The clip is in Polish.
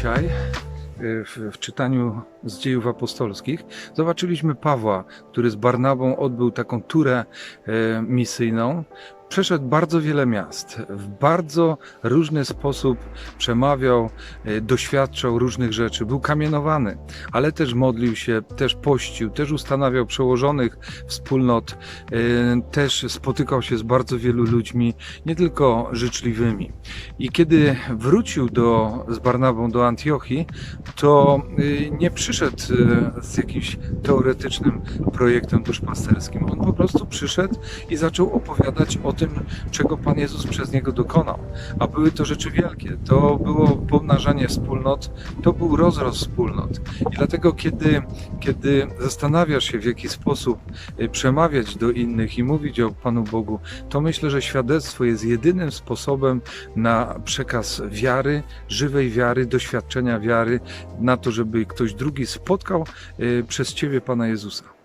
Dzisiaj y, w, w czytaniu z dziejów apostolskich zobaczyliśmy Pawła, który z Barnabą odbył taką turę e, misyjną. Przeszedł bardzo wiele miast, w bardzo różny sposób przemawiał, e, doświadczał różnych rzeczy. Był kamienowany, ale też modlił się, też pościł, też ustanawiał przełożonych wspólnot, e, też spotykał się z bardzo wielu ludźmi, nie tylko życzliwymi. I kiedy wrócił do, z Barnabą do Antiochii, to y, nie przyszedł z jakimś teoretycznym projektem duszpasterskim. On po prostu przyszedł i zaczął opowiadać o tym, czego Pan Jezus przez niego dokonał. A były to rzeczy wielkie. To było pomnażanie wspólnot, to był rozrost wspólnot. I dlatego, kiedy, kiedy zastanawiasz się, w jaki sposób y, przemawiać do innych i mówić o Panu Bogu, to myślę, że świadectwo jest jedynym sposobem na przekaz wiary, żywej wiary, doświadczenia wiary, na to, żeby ktoś drugi spotkał y, przez Ciebie Pana Jezusa.